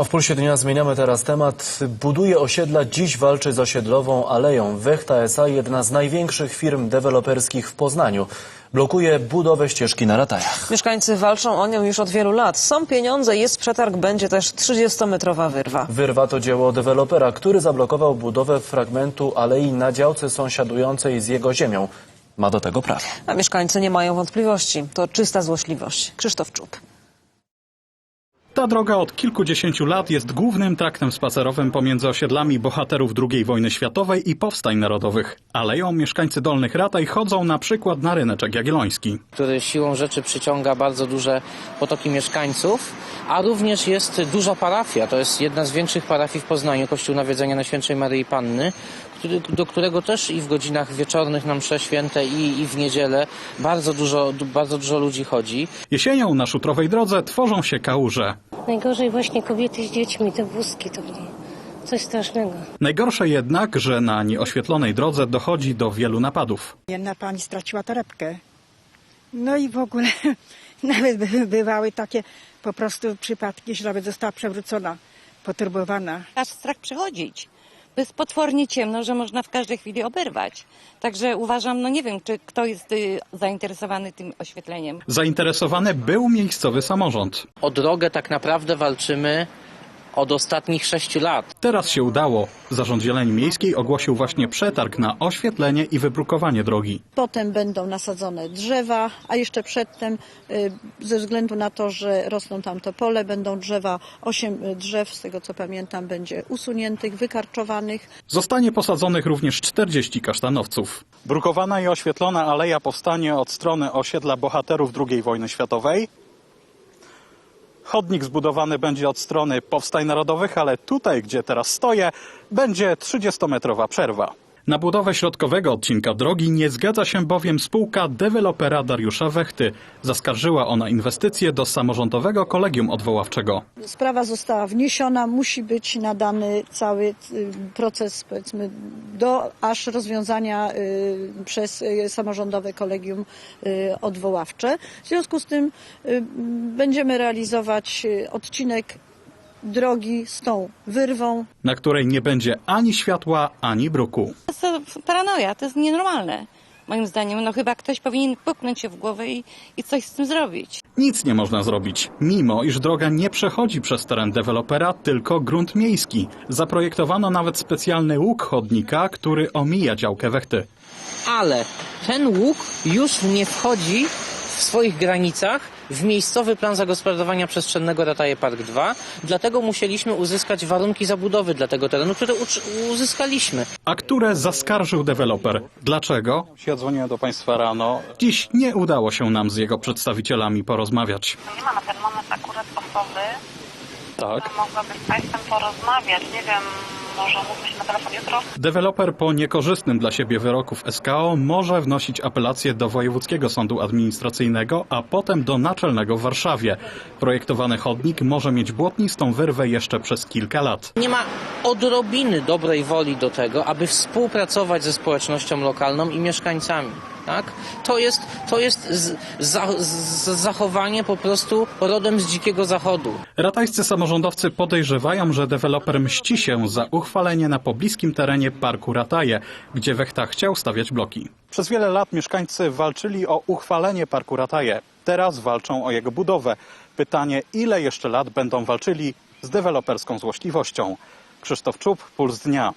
A W Pulsie Dnia zmieniamy teraz temat. Buduje osiedla, dziś walczy z osiedlową Aleją. Wechta S.A. jedna z największych firm deweloperskich w Poznaniu. Blokuje budowę ścieżki na Ratajach. Mieszkańcy walczą o nią już od wielu lat. Są pieniądze, jest przetarg, będzie też 30-metrowa wyrwa. Wyrwa to dzieło dewelopera, który zablokował budowę fragmentu alei na działce sąsiadującej z jego ziemią. Ma do tego prawo. A mieszkańcy nie mają wątpliwości. To czysta złośliwość. Krzysztof Czub. Ta droga od kilkudziesięciu lat jest głównym traktem spacerowym pomiędzy osiedlami bohaterów II wojny światowej i powstań narodowych. Aleją mieszkańcy Dolnych Rataj chodzą na przykład na ryneczek jagielloński. który siłą rzeczy przyciąga bardzo duże potoki mieszkańców, a również jest duża parafia. To jest jedna z większych parafii w Poznaniu, Kościół Nawiedzenia Najświętszej Maryi Panny, do którego też i w godzinach wieczornych na msze święte i, i w niedzielę bardzo dużo, du- bardzo dużo ludzi chodzi. Jesienią na szutrowej drodze tworzą się kałuże. Najgorzej właśnie kobiety z dziećmi, te wózki, to coś strasznego. Najgorsze jednak, że na nieoświetlonej drodze dochodzi do wielu napadów. Jedna pani straciła torebkę. No i w ogóle nawet by- bywały takie po prostu przypadki, że nawet została przewrócona, poturbowana. aż strach przechodzić. To jest potwornie ciemno, że można w każdej chwili oberwać. Także uważam, no nie wiem, czy kto jest y, zainteresowany tym oświetleniem. Zainteresowany był miejscowy samorząd. O drogę tak naprawdę walczymy od ostatnich sześciu lat. Teraz się udało. Zarząd Zieleni Miejskiej ogłosił właśnie przetarg na oświetlenie i wybrukowanie drogi. Potem będą nasadzone drzewa, a jeszcze przedtem, y, ze względu na to, że rosną tam topole, będą drzewa, osiem drzew, z tego co pamiętam, będzie usuniętych, wykarczowanych. Zostanie posadzonych również 40 kasztanowców. Brukowana i oświetlona aleja powstanie od strony osiedla bohaterów II wojny światowej. Chodnik zbudowany będzie od strony powstań narodowych, ale tutaj, gdzie teraz stoję, będzie 30-metrowa przerwa. Na budowę środkowego odcinka drogi nie zgadza się bowiem spółka dewelopera Dariusza Wechty. Zaskarżyła ona inwestycje do samorządowego kolegium odwoławczego. Sprawa została wniesiona, musi być nadany cały y, proces, powiedzmy, do aż rozwiązania y, przez y, samorządowe kolegium odwoławcze. W związku z tym będziemy realizować odcinek drogi z tą wyrwą, na której nie będzie ani światła, ani bruku. To jest paranoja, to jest nienormalne. Moim zdaniem, no chyba ktoś powinien puknąć się w głowę i, i coś z tym zrobić. Nic nie można zrobić, mimo iż droga nie przechodzi przez teren dewelopera, tylko grunt miejski. Zaprojektowano nawet specjalny łuk chodnika, który omija działkę wechty. Ale ten łuk już nie wchodzi w swoich granicach w miejscowy plan zagospodarowania przestrzennego Rataje Park 2, dlatego musieliśmy uzyskać warunki zabudowy dla tego terenu, które uzyskaliśmy. a które zaskarżył deweloper. Dlaczego? Ja dzwoniłem do Państwa rano. Dziś nie udało się nam z jego przedstawicielami porozmawiać. Nie ma na ten moment akurat osoby, Tak. która mogłaby z Państwem porozmawiać. Nie wiem, może mógłby się na telefon jutro? Deweloper po niekorzystnym dla siebie wyroku w SKO może wnosić apelację do Wojewódzkiego Sądu Administracyjnego, a potem do Naczelnego w Warszawie. Projektowany chodnik może mieć błotnistą wyrwę jeszcze przez kilka lat. Nie ma odrobiny dobrej woli do tego, aby współpracować ze społecznością lokalną i mieszkańcami. Tak? To jest, to jest z, za, z, zachowanie po prostu rodem z dzikiego zachodu. Ratajscy samorządowcy podejrzewają, że deweloper mści się za uchwalenie na pobliskim terenie Parku Rataje, gdzie Wechta chciał stawiać bloki. Przez wiele lat mieszkańcy walczyli o uchwalenie Parku Rataje. Teraz walczą o jego budowę. Pytanie, ile jeszcze lat będą walczyli z deweloperską złośliwością? Krzysztof Czub, Puls Dnia.